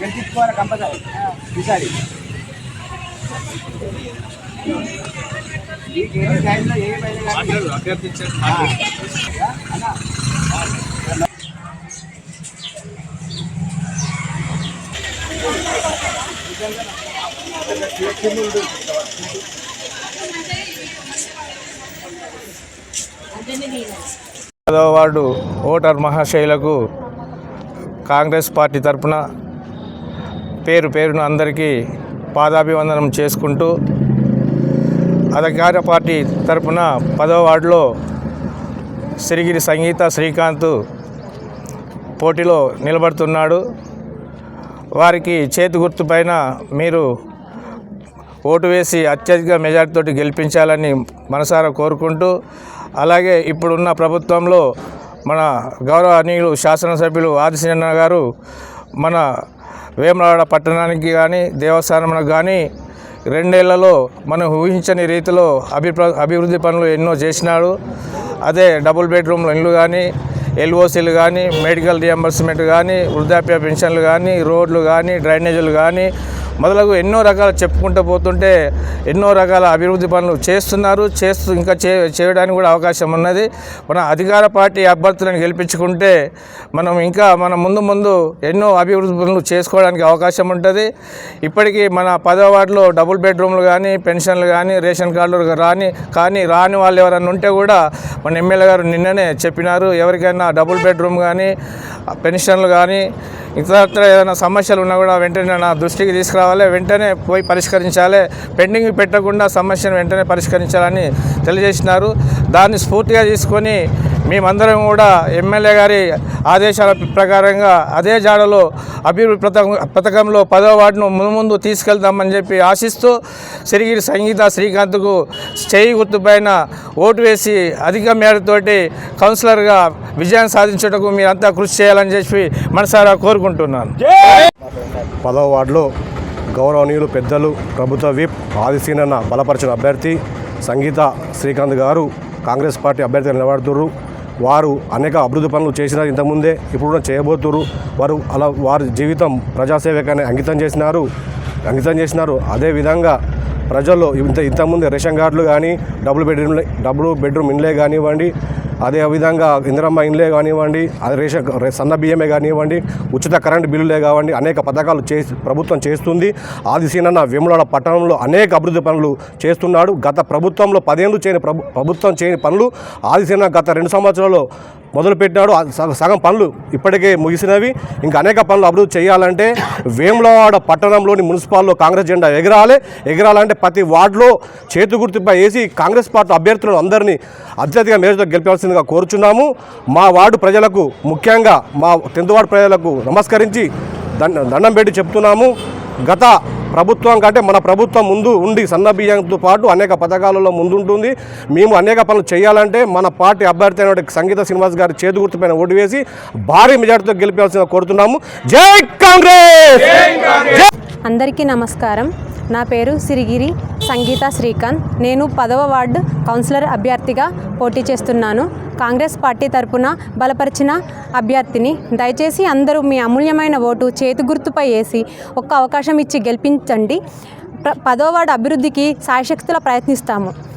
గెలిపించుకోవాలి compulsory ఈసారి మీకు ఏ టైంలో ఏ పైన కానీ పదవ వార్డు ఓటర్ మహాశైలకు కాంగ్రెస్ పార్టీ తరపున పేరు పేరున అందరికీ పాదాభివందనం చేసుకుంటూ అధికార పార్టీ తరపున పదవ వార్డులో సిరిగిరి సంగీత శ్రీకాంత్ పోటీలో నిలబడుతున్నాడు. వారికి చేతి గుర్తుపైన మీరు ఓటు వేసి అత్యధిక మెజార్టీతోటి గెలిపించాలని మనసారా కోరుకుంటూ అలాగే ఇప్పుడున్న ప్రభుత్వంలో మన గౌరవనీయులు శాసనసభ్యులు ఆదిశన్న గారు మన వేమరాడ పట్టణానికి కానీ దేవస్థానంలో కానీ రెండేళ్ళలో మనం ఊహించని రీతిలో అభిప్రా అభివృద్ధి పనులు ఎన్నో చేసినాడు. అదే డబుల్ బెడ్రూమ్ల ఇల్లు కానీ ఎల్ఓసీలు కానీ మెడికల్ రియంబర్స్మెంట్ కానీ వృద్ధాప్య పెన్షన్లు కానీ రోడ్లు కానీ డ్రైనేజీలు కానీ మొదలగు ఎన్నో రకాల చెప్పుకుంటూ పోతుంటే ఎన్నో రకాల అభివృద్ధి పనులు చేస్తున్నారు చేస్తూ ఇంకా చే చేయడానికి కూడా అవకాశం ఉన్నది. మన అధికార పార్టీ అభ్యర్థులను గెలిపించుకుంటే మనం ఇంకా మన ముందు ముందు ఎన్నో అభివృద్ధి పనులు చేసుకోవడానికి అవకాశం ఉంటుంది. ఇప్పటికీ మన పదో వార్డులో డబుల్ బెడ్రూమ్లు కానీ పెన్షన్లు కానీ రేషన్ కార్డులు రాని కానీ రాని వాళ్ళు ఎవరైనా ఉంటే కూడా మన ఎమ్మెల్యే గారు నిన్ననే చెప్పినారు. ఎవరికైనా డబుల్ బెడ్రూమ్ కానీ పెన్షన్లు కానీ ఇతరత్ర ఏదైనా సమస్యలు ఉన్నా కూడా వెంటనే నా దృష్టికి తీసుకురావాలి వెంటనే పోయి పరిష్కరించాలి. పెండింగ్ పెట్టకుండా సమస్యను వెంటనే పరిష్కరించాలని తెలియజేసినారు. దాన్ని స్ఫూర్తిగా తీసుకొని మేమందరం కూడా ఎమ్మెల్యే గారి ఆదేశాల ప్రకారంగా అదే జాడలో అభివృద్ధి పథకం పథకంలో పదో వార్డును ముందు ముందు తీసుకెళ్తామని చెప్పి ఆశిస్తూ సిరిగిరి సంగీత శ్రీకాంత్కు చేయి గుర్తుపైన ఓటు వేసి అధిక మేరతోటి కౌన్సిలర్గా విజయం సాధించుటకు మీరంతా కృషి చేయాలని చెప్పి మనసారా కోరుకుంటున్నాను. పదవ వార్డులో గౌరవనీయులు పెద్దలు ప్రభుత్వ విప్ ఆదిశీనన్న బలపరిచిన అభ్యర్థి సంగీత శ్రీకాంత్ గారు కాంగ్రెస్ పార్టీ అభ్యర్థిగా నిలబడుతున్నారు వారు అనేక అభివృద్ధి పనులు చేసినారు ఇంతకుముందే ఇప్పుడు చేయబోతున్నారు వారు అలా వారి జీవితం ప్రజాసేవకాన్ని అంకితం చేసినారు అంకితం చేసినారు. అదేవిధంగా ప్రజల్లో ఇంత ఇంతకుముందు రేషన్ కార్డులు కానీ డబుల్ బెడ్రూమ్ డబుల్ బెడ్రూమ్ ఇండ్లే కానివ్వండి అదే విధంగా ఇందిరమ్మ ఇండ్లే కానివ్వండి అదే రేషన్ సన్న బియ్యమే కానివ్వండి ఉచిత కరెంటు బిల్లులే కావండి అనేక పథకాలు చేసి ప్రభుత్వం చేస్తుంది. ఆదిశీనన్న వేములాడ పట్టణంలో అనేక అభివృద్ధి పనులు చేస్తున్నాడు. గత ప్రభుత్వంలో పదేళ్ళు చేయని ప్రభుత్వం చేయని పనులు ఆదిశీన గత రెండు సంవత్సరాల్లో మొదలుపెట్టినాడు. సగం పనులు ఇప్పటికే ముగిసినవి. ఇంకా అనేక పనులు అభివృద్ధి చేయాలంటే వేములవాడ పట్టణంలోని మున్సిపాల్లో కాంగ్రెస్ జెండా ఎగరాలి. ఎగరాలంటే ప్రతి వార్డులో చేతు గుర్తుపై వేసి కాంగ్రెస్ పార్టీ అభ్యర్థులను అందరినీ అత్యధిక మేరతో గెలిపాల్సిందిగా కోరుచున్నాము. మా వార్డు ప్రజలకు ముఖ్యంగా మా టెన్త్ వార్డు ప్రజలకు నమస్కరించి దండ దండం పెట్టి చెప్తున్నాము. గత ప్రభుత్వం కంటే మన ప్రభుత్వం ముందు ఉండి సన్న బియ్యంతో పాటు అనేక పథకాలలో ముందుంటుంది. మేము అనేక పనులు చేయాలంటే మన పార్టీ అభ్యర్థి అయిన సంగీత శ్రీనివాస్ గారి చేతి గుర్తుపైన ఓటు వేసి భారీ మెజార్టీతో గెలిపాల్సిన కోరుతున్నాము. జై కాంగ్రెస్! అందరికీ నమస్కారం. నా పేరు సిరిగిరి. సంగీత శ్రీకాంత్. నేను పదవ వార్డు కౌన్సిలర్ అభ్యర్థిగా పోటీ చేస్తున్నాను. కాంగ్రెస్ పార్టీ తరపున బలపరిచిన అభ్యర్థిని దయచేసి అందరూ మీ అమూల్యమైన ఓటు చేతి గుర్తుపై వేసి ఒక్క అవకాశం ఇచ్చి గెలిపించండి. ప్ర- పదవ వార్డు అభివృద్ధికి సాయశక్తుల ప్రయత్నిస్తాము.